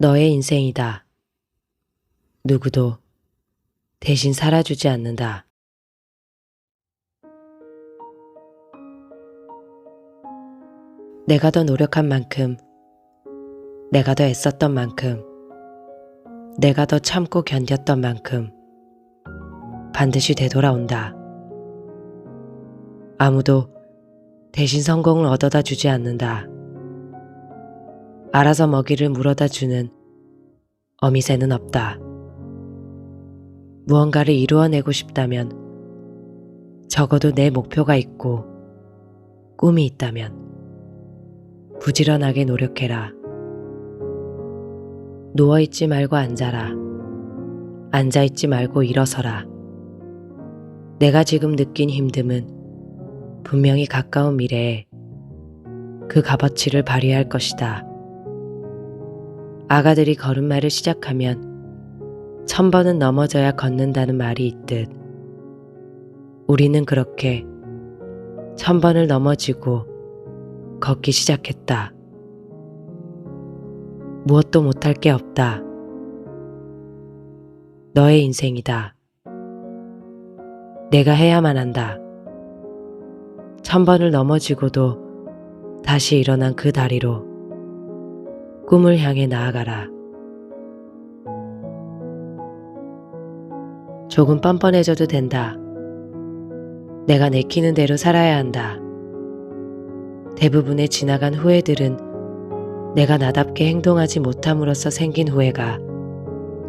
너의 인생이다. 누구도 대신 살아주지 않는다. 내가 더 노력한 만큼, 내가 더 애썼던 만큼, 내가 더 참고 견뎠던 만큼, 반드시 되돌아온다. 아무도 대신 성공을 얻어다 주지 않는다. 알아서 먹이를 물어다 주는 어미새는 없다. 무언가를 이루어내고 싶다면 적어도 내 목표가 있고 꿈이 있다면 부지런하게 노력해라. 누워있지 말고 앉아라. 앉아있지 말고 일어서라. 내가 지금 느낀 힘듦은 분명히 가까운 미래에 그 값어치를 발휘할 것이다. 아가들이 걸음마를 시작하면 천 번은 넘어져야 걷는다는 말이 있듯 우리는 그렇게 천 번을 넘어지고 걷기 시작했다. 무엇도 못할 게 없다. 너의 인생이다. 내가 해야만 한다. 천 번을 넘어지고도 다시 일어난 그 다리로 꿈을 향해 나아가라. 조금 뻔뻔해져도 된다. 내가 내키는 대로 살아야 한다. 대부분의 지나간 후회들은 내가 나답게 행동하지 못함으로써 생긴 후회가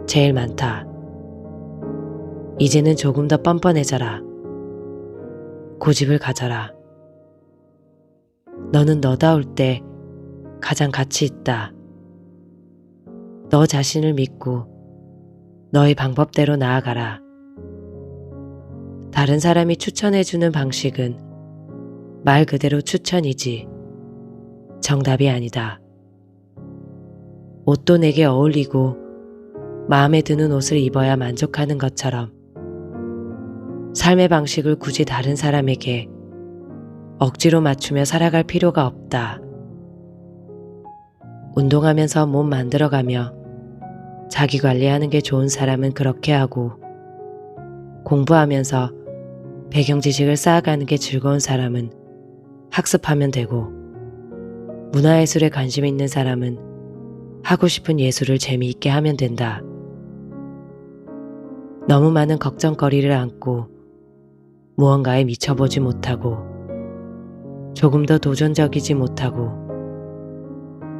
제일 많다. 이제는 조금 더 뻔뻔해져라. 고집을 가져라. 너는 너다울 때 가장 가치 있다. 너 자신을 믿고 너의 방법대로 나아가라. 다른 사람이 추천해주는 방식은 말 그대로 추천이지 정답이 아니다. 옷도 내게 어울리고 마음에 드는 옷을 입어야 만족하는 것처럼 삶의 방식을 굳이 다른 사람에게 억지로 맞추며 살아갈 필요가 없다. 운동하면서 몸 만들어가며 자기 관리하는 게 좋은 사람은 그렇게 하고 공부하면서 배경 지식을 쌓아가는 게 즐거운 사람은 학습하면 되고 문화예술에 관심 있는 사람은 하고 싶은 예술을 재미있게 하면 된다. 너무 많은 걱정거리를 안고 무언가에 미쳐보지 못하고 조금 더 도전적이지 못하고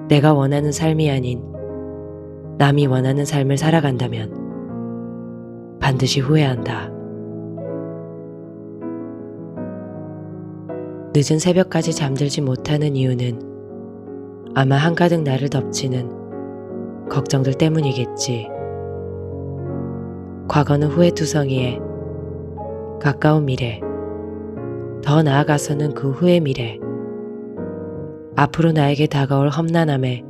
내가 원하는 삶이 아닌 남이 원하는 삶을 살아간다면 반드시 후회한다. 늦은 새벽까지 잠들지 못하는 이유는 아마 한가득 나를 덮치는 걱정들 때문이겠지. 과거는 후회투성이에 가까운 미래, 더 나아가서는 그 후의 미래, 앞으로 나에게 다가올 험난함에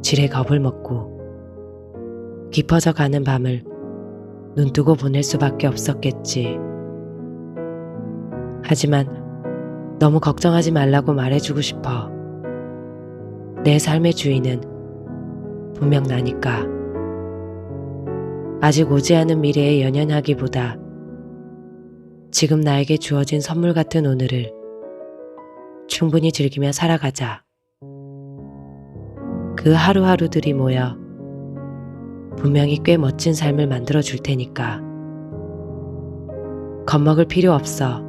지레 겁을 먹고 깊어져 가는 밤을 눈뜨고 보낼 수밖에 없었겠지. 하지만 너무 걱정하지 말라고 말해주고 싶어. 내 삶의 주인은 분명 나니까. 아직 오지 않은 미래에 연연하기보다 지금 나에게 주어진 선물 같은 오늘을 충분히 즐기며 살아가자. 그 하루하루들이 모여 분명히 꽤 멋진 삶을 만들어 줄 테니까. 겁먹을 필요 없어.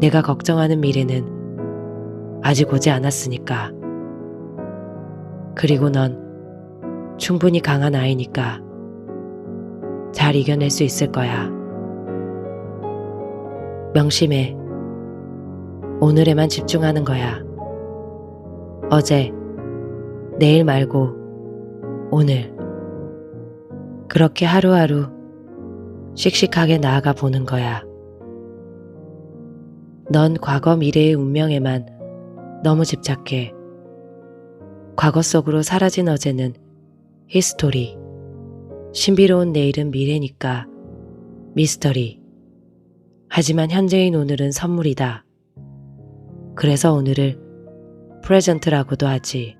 내가 걱정하는 미래는 아직 오지 않았으니까. 그리고 넌 충분히 강한 아이니까 잘 이겨낼 수 있을 거야. 명심해. 오늘에만 집중하는 거야. 어제, 내일 말고 오늘. 그렇게 하루하루 씩씩하게 나아가 보는 거야. 넌 과거 미래의 운명에만 너무 집착해. 과거 속으로 사라진 어제는 히스토리. 신비로운 내일은 미래니까 미스터리. 하지만 현재인 오늘은 선물이다. 그래서 오늘을 프레젠트라고도 하지.